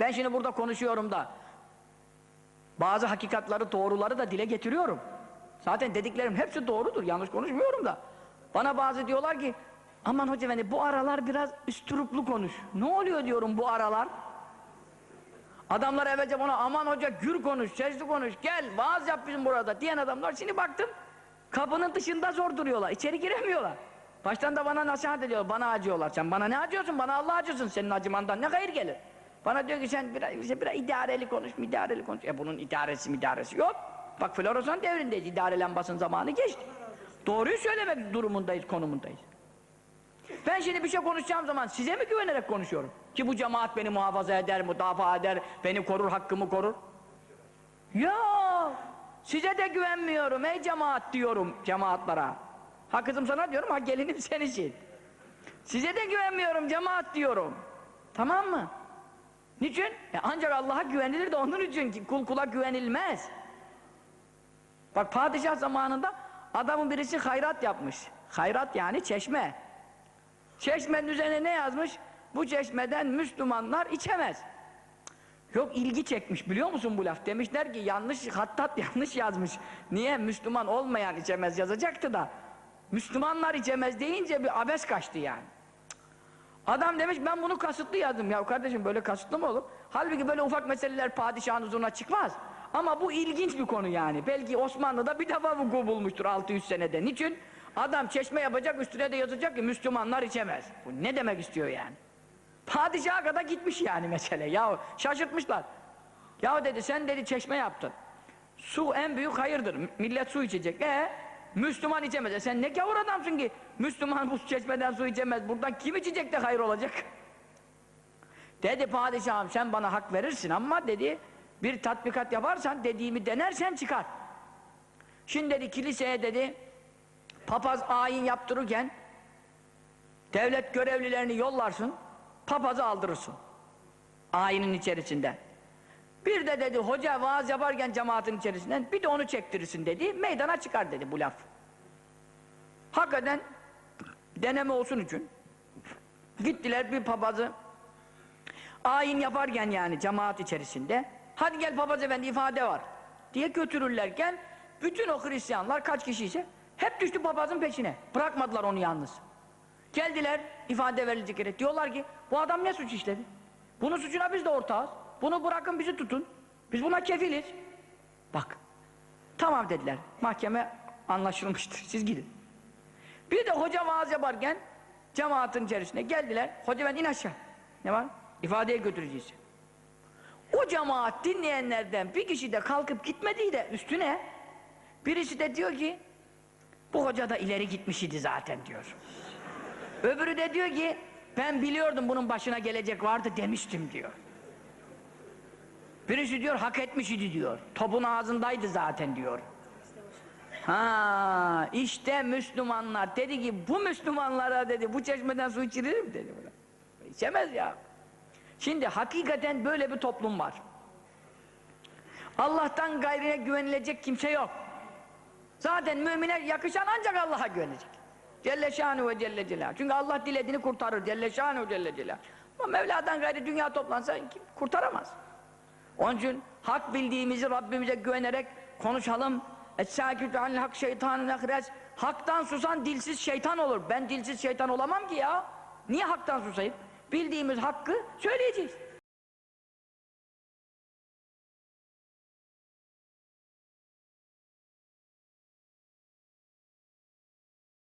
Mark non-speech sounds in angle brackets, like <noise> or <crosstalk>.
Ben şimdi burada konuşuyorum da bazı hakikatları, doğruları da dile getiriyorum. Zaten dediklerim hepsi doğrudur. Yanlış konuşmuyorum da. Bana bazı diyorlar ki aman hoca efendi bu aralar biraz üstüruplu konuş. Ne oluyor diyorum bu aralar? Adamlar evvelce bana aman hoca gür konuş, sesli konuş, gel vaaz yap bizim burada diyen adamlar şimdi baktım kapının dışında zor duruyorlar, içeri giremiyorlar. Baştan da bana nasihat ediyor, bana acıyorlar. Sen bana ne acıyorsun? Bana Allah acısın. Senin acımandan ne hayır gelir? Bana diyor ki sen biraz, işte biraz idareli konuş, idareli konuş. E bunun idaresi idaresi yok. Bak floresan devrindeyiz, idare lambasının zamanı geçti. Doğruyu söylemek durumundayız, konumundayız. Ben şimdi bir şey konuşacağım zaman size mi güvenerek konuşuyorum? Ki bu cemaat beni muhafaza eder, müdafaa eder, beni korur, hakkımı korur. Ya size de güvenmiyorum ey cemaat diyorum cemaatlara. Ha kızım sana diyorum, ha gelinim sen için. Size de güvenmiyorum cemaat diyorum. Tamam mı? Niçin? E ancak Allah'a güvenilir de onun için ki kul kula güvenilmez. Bak padişah zamanında adamın birisi hayrat yapmış. Hayrat yani çeşme. Çeşmenin üzerine ne yazmış? Bu çeşmeden Müslümanlar içemez. Yok ilgi çekmiş biliyor musun bu laf? Demişler ki yanlış hattat <laughs> yanlış yazmış. Niye Müslüman olmayan içemez yazacaktı da Müslümanlar içemez deyince bir abes kaçtı yani. Adam demiş ben bunu kasıtlı yazdım. Ya kardeşim böyle kasıtlı mı olur? Halbuki böyle ufak meseleler padişahın huzuruna çıkmaz. Ama bu ilginç bir konu yani. Belki Osmanlı'da bir defa vuku bulmuştur 600 senede. Niçin? Adam çeşme yapacak üstüne de yazacak ki Müslümanlar içemez. Bu ne demek istiyor yani? Padişaha kadar gitmiş yani mesele. Ya şaşırtmışlar. Ya dedi sen dedi çeşme yaptın. Su en büyük hayırdır. Millet su içecek. E Müslüman içemez. E sen ne gavur adamsın ki? Müslüman bu çeşmeden su içemez. Buradan kim içecek de hayır olacak? Dedi padişahım sen bana hak verirsin ama dedi bir tatbikat yaparsan dediğimi denersen çıkar. Şimdi dedi kiliseye dedi papaz ayin yaptırırken devlet görevlilerini yollarsın papazı aldırırsın. Ayinin içerisinde. Bir de dedi hoca vaaz yaparken cemaatin içerisinden bir de onu çektirirsin dedi. Meydana çıkar dedi bu laf. Hakikaten deneme olsun için gittiler bir papazı ayin yaparken yani cemaat içerisinde hadi gel papaz efendi ifade var diye götürürlerken bütün o Hristiyanlar kaç kişiyse hep düştü papazın peşine. Bırakmadılar onu yalnız. Geldiler ifade verilecek yere. Diyorlar ki bu adam ne suç işledi? Bunun suçuna biz de ortağız. Bunu bırakın bizi tutun. Biz buna kefiliz. Bak. Tamam dediler. Mahkeme anlaşılmıştır. Siz gidin. Bir de hoca vaaz yaparken cemaatin içerisine geldiler. Hoca ben in aşağı. Ne var? İfadeye götüreceğiz. O cemaat dinleyenlerden bir kişi de kalkıp gitmediği de üstüne birisi de diyor ki bu hoca da ileri gitmiş idi zaten diyor. Öbürü de diyor ki ben biliyordum bunun başına gelecek vardı demiştim diyor. Birisi diyor hak etmiş idi diyor. Topun ağzındaydı zaten diyor. Ha işte Müslümanlar dedi ki bu Müslümanlara dedi bu çeşmeden su içilir mi dedi. İçemez ya. Şimdi hakikaten böyle bir toplum var. Allah'tan gayrine güvenilecek kimse yok. Zaten mümine yakışan ancak Allah'a güvenecek. Celle şanu ve celle celal. Çünkü Allah dilediğini kurtarır. Celle şanu ve celle celal. Ama Mevla'dan gayri dünya toplansa kim kurtaramaz. Onun için hak bildiğimizi Rabbimize güvenerek konuşalım. Es-sâkitü anil hak şeytanın ehres. Haktan susan dilsiz şeytan olur. Ben dilsiz şeytan olamam ki ya. Niye haktan susayım? Bildiğimiz hakkı söyleyeceğiz.